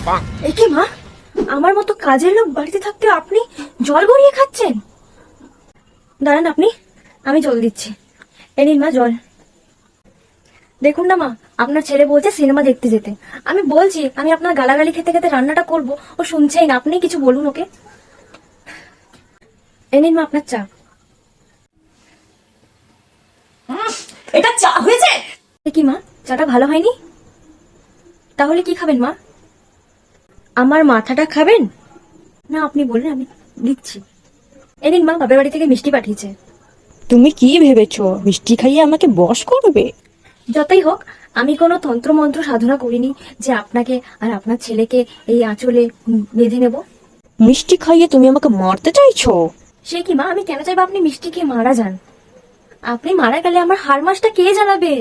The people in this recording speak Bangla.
এ মা? আমার মতো কাজের লোক বাড়িতে থাকতে আপনি জল গড়িয়ে খাচ্ছেন? দাঁড়ান আপনি, আমি জল দিচ্ছি। এ নিন, মা, জল। দেখুন না, মা, আপনার ছেলে বলছে সিনেমা দেখতে যেতে। আমি বলছি, আমি আপনার গালাগালি খেতে খেতে রান্নাটা করব, ও শুনছেই না। আপনি কিছু বলুন ওকে। এ মা, আপনার চা। এটা চা হয়েছে? কি, মা, চাটা ভালো হয়নি? তাহলে কি খাবেন, মা? আমার মাথাটা খাবেন? না আপনি বললেন আমি দিচ্ছি। এ নিন মা বাপের বাড়ি থেকে মিষ্টি পাঠিয়েছে। তুমি কি ভেবেছো? মিষ্টি খাইয়ে আমাকে বশ করবে? যতই হোক আমি কোনো তন্ত্রমন্ত্র সাধনা করিনি যে আপনাকে আর আপনার ছেলেকে এই আঁচলে বেঁধে নেব। মিষ্টি খাইয়ে তুমি আমাকে মারতে চাইছো? সে কি মা? আমি কেন চাইব আপনি মিষ্টি খেয়ে মারা যান? আপনি মারা গেলে আমার হার মাসটা কে জ্বালাবে